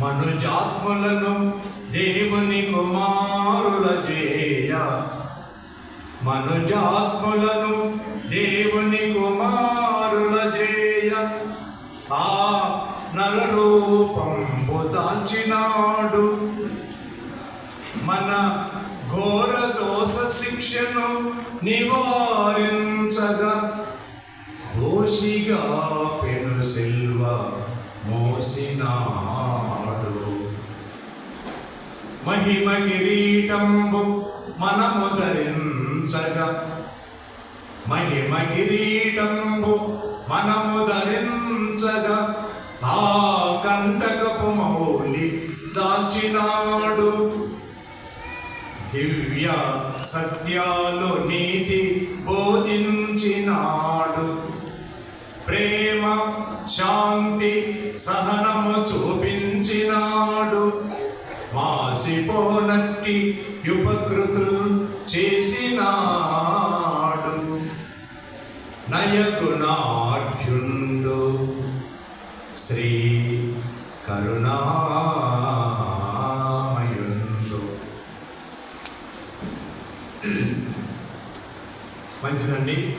మనుజాత్మలను దేవుని కుమారుల చేయ మనుజాత్మలను దేవుని కుమారుల చేయ ఆ నరరూపంబు దాల్చినాడు మన ఘోర దోష శిక్షను నివారించగా దోషిగా సిల్వ మోసినాడు. మహిమ కిరీటంబు మనము ధరించగా మహిమ కిరీటంబు మనము ధరించగా ఆ కంటకపు మౌలి దాచినాడు. దివ్య సత్యాలు నీతి బోధించినాడు. ప్రేమ శాంతి సహనము చూపించినాడు. మాసిపోనట్టి ఉపకృతులు చేసినాడు. నయకు నాఠ్యుండు శ్రీ కరుణామయుండు. మంచిదండి.